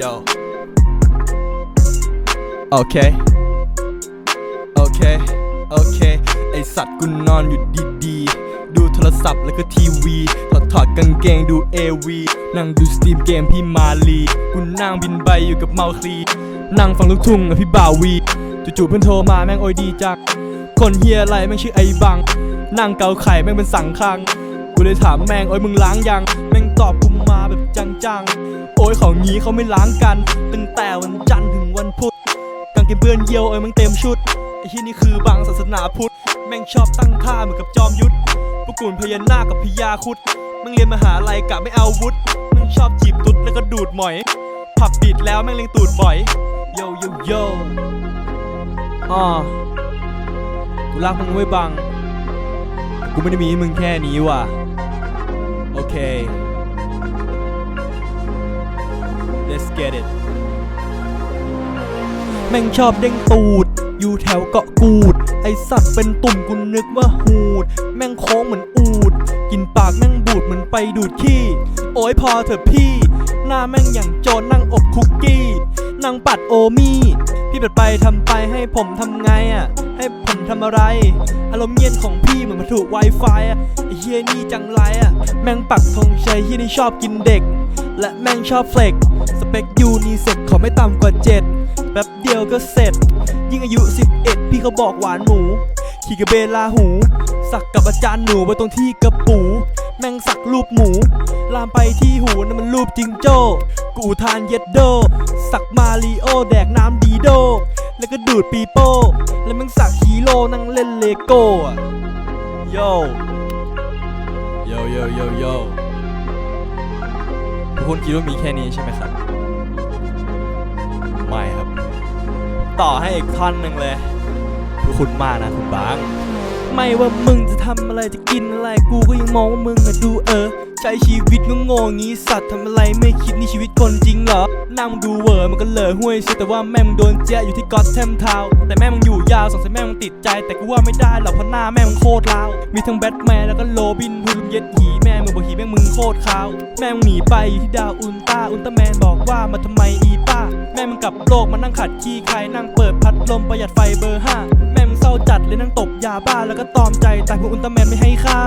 Yo โอเคโอเคโอเคไอสัตว์กูนอนอยู่ดีๆ ดูโทรศัพท์แล้วก็ทีวี ถอดถอดกางเกงดูเอวีนั่งดูสตรีมเกมพี่มาลีกูนั่งบินใบอยู่กับเมาคลี นั่งฟังลูกทุ่งกับพี่บ่าวีจู่ๆเพื่อนโทรมาแม่งโอยดีจัก คนเฮียอะไรแม่งชื่อไอ้บัง นั่งเกาไข่แม่งเป็นสังคัง กูเลยถามแม่งโอ้ยมึงล้างยัง ตอบกูมาแบบจังๆ โอ้ยของงี้เขาไม่ล้างกันตั้งแต่วันจันทร์ถึงวันพุธกางเกงเปื้อนเยี่ยวเอ้ยมึงเต็มชุดไอ้ที่นี่คือบางศาสนาพุทธแม่งชอบตั้งท่าเหมือนกับจอมยุทธพวกกุนพญานาคกับพญาคุดมึงเรียนมหาลัยกะไม่เอาวุธมึงชอบจีบตุ๊ดแล้วก็ดูดหมอย ผับปิดแล้วแม่งเล็งตูดบ่อยโยโยโยอ่ากูรักมึงไว้บัง กูไม่ได้มีให้มึงแค่นี้ว่ะ โอเค let's get it แม่งชอบเด้งตูด อยู่แถวเกาะกูด ไอสัตว์เป็นตุ่มกูนึกว่าหูด แม่งโค้งเหมือนอูด กินปากแม่งบูดเหมือนไปดูดขี้ โอ้ยพอเถอะพี่ หน้าแม่งอย่างโจรนั่งอบคุกกี้ นั่งปัดโอมี่ พี่ปิดไปทำไปให้ผมทำไงอะ ให้ผมทำอะไร อารมณ์เย็นของพี่เหมือนมาถูก Wi-Fi อะไอเฮียนี่จังไรอะ แม่งปักธงชัยเฮียนี่ชอบกินเด็ก และแม่งชอบเฟลก เปคยูนีเซ็กขอไม่ต่ำกว่า7แป๊บเดียวก็เสร็จ ยิ่งอายุ 11 พี่เขาบอกหวานหมูขี่กระเบนลาหู สักกับอาจารย์หนูไว้ตรงที่กระปู แม่งสักรูปหมู ลามไปที่หูนั่นมันรูปจิงโจ้ กูทานเย็ดโด สักมาริโอแดกน้ำดีโด แล้วก็ดูดปีโป้ แล้วแม่งสักฮีโร่นั่งเล่นเลโก้อะโยโยโยโยโยทุกคนคิดว่ามีแค่นี้ใช่ไหมครับ ต่อให้อีกท่อนหนึ่งเลยดูคุณมากนะคุณบาง ไม่ว่ามึงจะทำอะไรจะกินอะไรกูก็ยังมองว่ามึงอะดูเออ ใช้ชีวิตงงๆงี้สัตว์ทำอะไรไม่คิดนี่ชีวิตคนจริงเหรอนั่งดูเวอร์มันก็เหลอห้วยเสียแต่ว่าแม่มึงโดนเจ๊ะอยู่ที่ก็อตแทมทาวแต่แม่มึงอยู่ยาวสงสัยแม่มึงติดใจ แต่กูว่าไม่ได้หรอกเพราะหน้าแม่มึงโคตรลาว มีทั้งแบทแมนแล้วก็โรบินฮูดเย็ดหีแม่มึงบอกหีแม่มึงโคตรขาว แม่มึงหนีไปอยู่ที่ดาวอุลตร้าอุลตร้าแมนบอกว่ามาทำไมอีป้า แม่มึงกลับโลกมานั่งขัดขี้ใครนั่งเปิดพัดลมประหยัดไฟเบอร์ห้าแม่มึงเศร้าจัดเลยนั่งตบยาบ้าแล้วก็ตอมใจแต่พวกอุลตร้าแมนไม่ให้ข้า